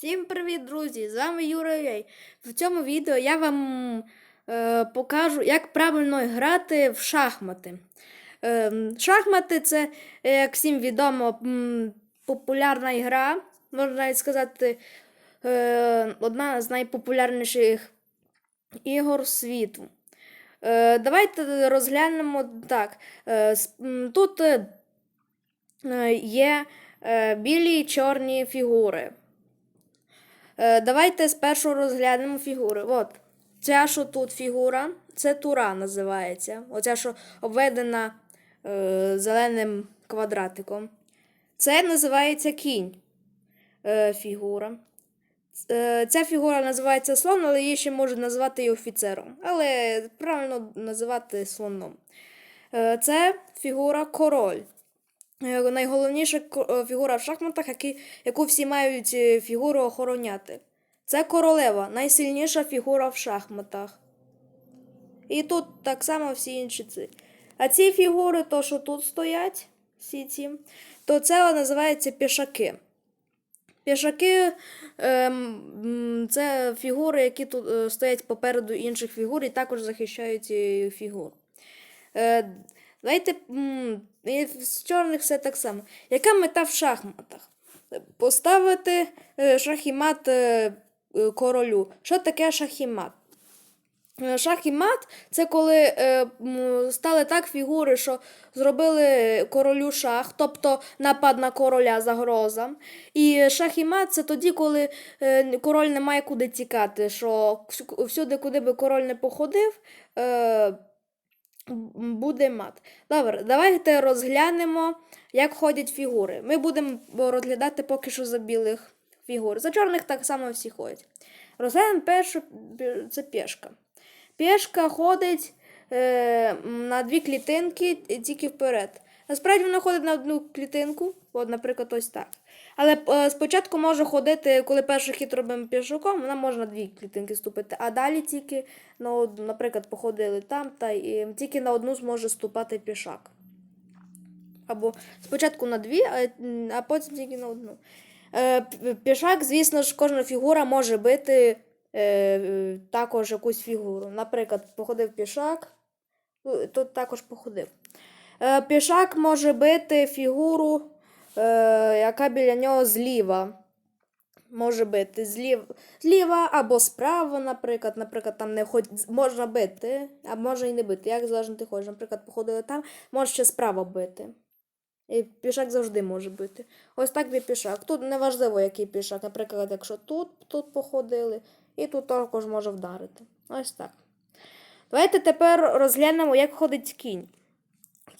Всім привіт, друзі! З вами Юра Юй. В цьому відео я вам е, покажу, як правильно грати в шахмати. Е, шахмати це, як всім відомо, популярна гра, можна навіть сказати, е, одна з найпопулярніших ігор світу. Е, давайте розглянемо так. Е, тут е, є е, білі і чорні фігури. Е, давайте спершу розглянемо фігури. От, ця, що тут фігура, це тура називається. Оця, що обведена е, зеленим квадратиком. Це називається кінь е, фігура. Е, Ця фігура називається слон, але її ще можуть назвати і офіцером. Але правильно називати слоном. Е, Це фігура король. Е, Найголовніша е, фігура в шахматах, яку всі мають е, фігуру охороняти. Це королева, найсильніша фігура в шахматах. І тут так само всі інші ці. А ці фігури, то, що тут стоять, всі ці, то це називається пішаки. Пішаки ем, це фігури, які тут стоять попереду інших фігур і також захищають фігуру. Е, давайте з чорних все так само. Яка мета в шахматах? Поставити е, шах і мат е, е, королю. Що таке шах і? Е, Шах і мат це коли е, стали так фігури, що зробили королю шах, тобто напад на короля загроза. І шах і мат це тоді, коли е, король не має куди тікати, що всюди, куди би король не походив, е, буде мат. Добре, давайте розглянемо, як ходять фігури. Ми будемо розглядати поки що за білих фігур. За чорних так само всі ходять. Розглянемо першу це пішка. Пішка ходить е, на дві клітинки тільки вперед. Насправді вона ходить на одну клітинку, от, наприклад, ось так. Але е, спочатку може ходити, коли перший хід робимо пішаком, вона може на дві клітинки ступити, а далі тільки, одну, наприклад, походили там, та і тільки на одну зможе ступати пішак. Або спочатку на дві, а, а потім тільки на одну. Е, пішак, звісно ж, кожна фігура може бити е, е, також якусь фігуру. Наприклад, походив пішак, ну, тут також походив. Е, пішак може бити фігуру, е, яка біля нього зліва. Може бити зліва, зліва або справа, наприклад. Наприклад, там не хоч... можна бити, а може і не бити. Як залежно ти хочеш. Наприклад, походили там, можеш ще справа бити. І пішак завжди може бити. Ось так є пішак. Тут неважливо, який пішак. Наприклад, якщо тут, тут походили, і тут також може вдарити. Ось так. Давайте тепер розглянемо, як ходить кінь.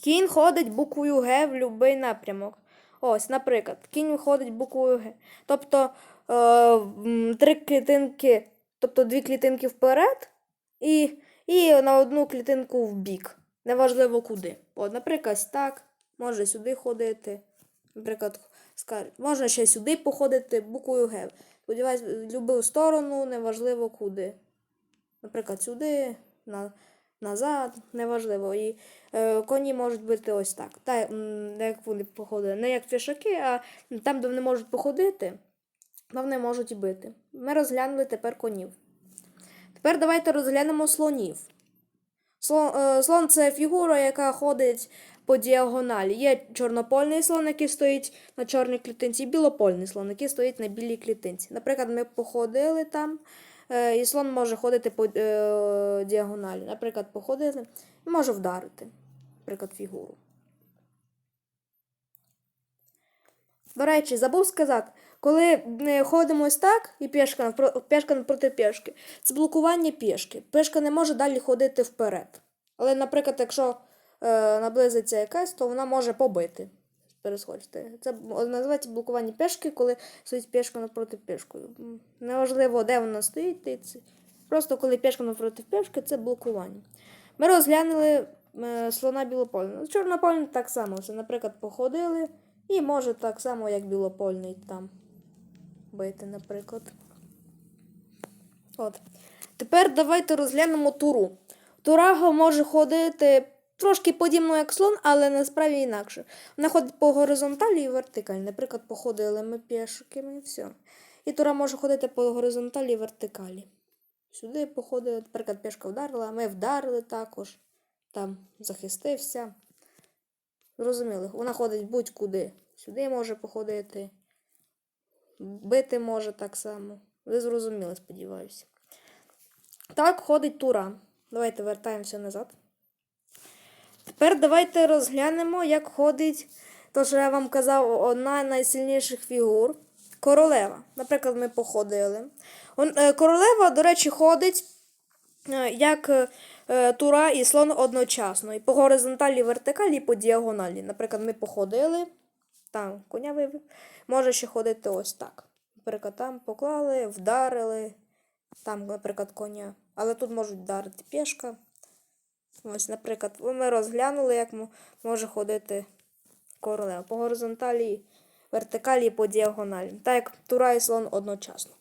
Кінь ходить буквою Г в будь-який напрямок. Ось, наприклад, кінь ходить буквою Г. Тобто е, три клітинки, тобто дві клітинки вперед і, і на одну клітинку в бік. Неважливо куди. От, наприклад, так. Може сюди ходити. Наприклад, скажуть, можна ще сюди походити буквою Г. Сподіваюсь, в будь-яку сторону, неважливо куди. Наприклад, сюди, на, назад, неважливо. І е, коні можуть бути ось так. Та, як вони походили. Не як фішаки, а там, де вони можуть походити, там вони можуть і бити. Ми розглянули тепер конів. Тепер давайте розглянемо слонів. Слон, е, слон це фігура, яка ходить по діагоналі. Є чорнопольний слон, який стоїть на чорній клітинці, і білопольний слон, який стоїть на білій клітинці. Наприклад, ми походили там, і слон може ходити по е, діагоналі. Наприклад, походили і може вдарити, наприклад, фігуру. До речі, забув сказати, коли е, ходимо ось так, і пішка, пішка навпроти пішки, це блокування пішки. Пішка не може далі ходити вперед. Але, наприклад, якщо е, наблизиться якась, то вона може побити. Пересходити. Це називається блокування пішки, коли стоїть пішка навпроти пішкою. Неважливо, де вона стоїть. це- Просто коли пішка навпроти пішки, це блокування. Ми розглянули е, слона білопольного. Чорнопольний так само. Це, наприклад, походили. І може так само, як білопольний там бити, наприклад. От. Тепер давайте розглянемо туру. Турага може ходити трошки подібно, як слон, але насправді інакше. Вона ходить по горизонталі і вертикалі. Наприклад, походили ми пішками і все. І тура може ходити по горизонталі і вертикалі. Сюди походить, наприклад, пішка вдарила, ми вдарили також. Там захистився. Зрозуміли, вона ходить будь-куди. Сюди може походити. Бити може так само. Ви зрозуміли, сподіваюся. Так ходить тура. Давайте вертаємося назад. Тепер давайте розглянемо, як ходить, то, що я вам казав, одна з найсильніших фігур. Королева. Наприклад, ми походили. Е, королева, до речі, ходить е, як е, тура і слон одночасно. І по горизонталі, вертикалі, і по діагоналі. Наприклад, ми походили, там коня вивів. Може ще ходити ось так. Наприклад, там поклали, вдарили, там, наприклад, коня. Але тут можуть вдарити пішка. Ось, наприклад, ми розглянули, як може ходити королева. По горизонталі, вертикалі і по діагоналі. Так як тура і слон одночасно.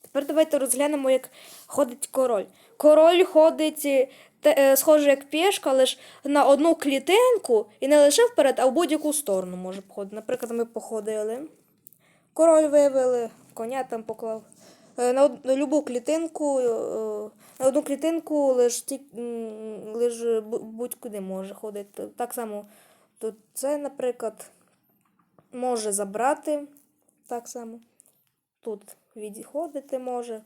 Тепер давайте розглянемо, як ходить король. Король ходить е, е, схоже як пішка, але ж на одну клітинку і не лише вперед, а в будь-яку сторону може походити. Наприклад, ми походили. Король вивели, коня там поклав. Е, На, любу клітинку, е, на одну клітинку лиш, лиш будь-куди може ходити. Так само тут це, наприклад, може забрати. Так само. Тут відходити може.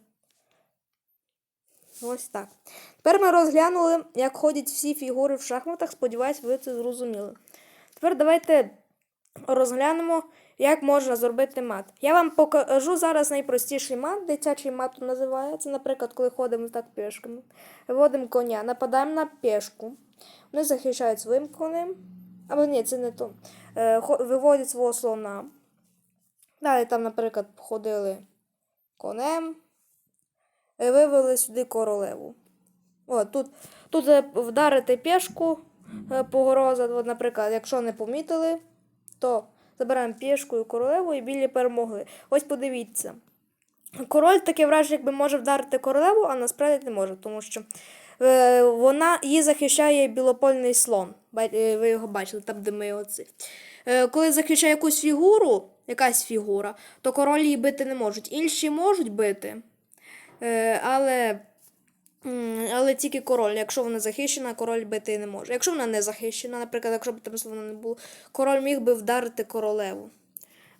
Ось так. Тепер ми розглянули, як ходять всі фігури в шахматах. Сподіваюсь, ви це зрозуміли. Тепер давайте розглянемо, як можна зробити мат. Я вам покажу зараз найпростіший мат, дитячий мат називається. Наприклад, коли ходимо так пішками. Виводимо коня, нападаємо на пішку. Вони захищають своїм конем. Або ні, це не то. Е, Виводять свого слона. Далі там, наприклад, ходили конем. І вивели сюди королеву. О, тут, тут е, вдарити пішку е, погроза. Наприклад, якщо не помітили, то забираємо пішку і королеву і білі перемогли. Ось подивіться. Король таке враження, якби може вдарити королеву, а насправді не може, тому що е, вона її захищає білопольний слон. Е, Ви його бачили, там, де ми оці. Е, коли захищає якусь фігуру, якась фігура, то король її бити не можуть. Інші можуть бити, е, але, але тільки король. Якщо вона захищена, король бити не може. Якщо вона не захищена, наприклад, якщо б там слона не було, король міг би вдарити королеву.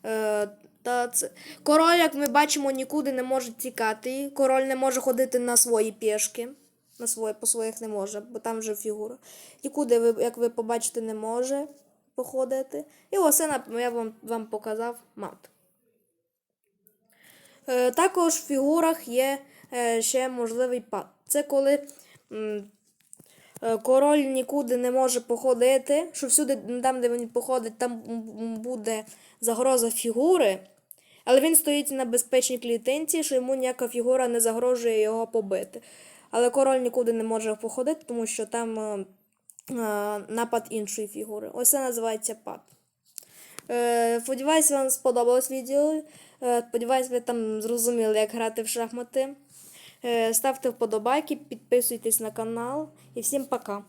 Е, та це... Король, як ми бачимо, нікуди не може тікати. Король не може ходити на свої пішки. На свої, по своїх не може, бо там вже фігура. Нікуди, ви, як ви побачите, не може походити. І на- я вам, вам показав мат. Е, також в фігурах є е, ще можливий пад. Це коли е, король нікуди не може походити, що всюди, там, де він походить, там буде загроза фігури. Але він стоїть на безпечній клітинці, що йому ніяка фігура не загрожує його побити. Але король нікуди не може походити, тому що там е, е, напад іншої фігури. Ось це називається пад. Сподіваюсь, вам сподобалось відео. Сподіваюсь, ви там зрозуміли, як грати в шахмати. Е, ставте вподобайки, підписуйтесь на канал і всім пока.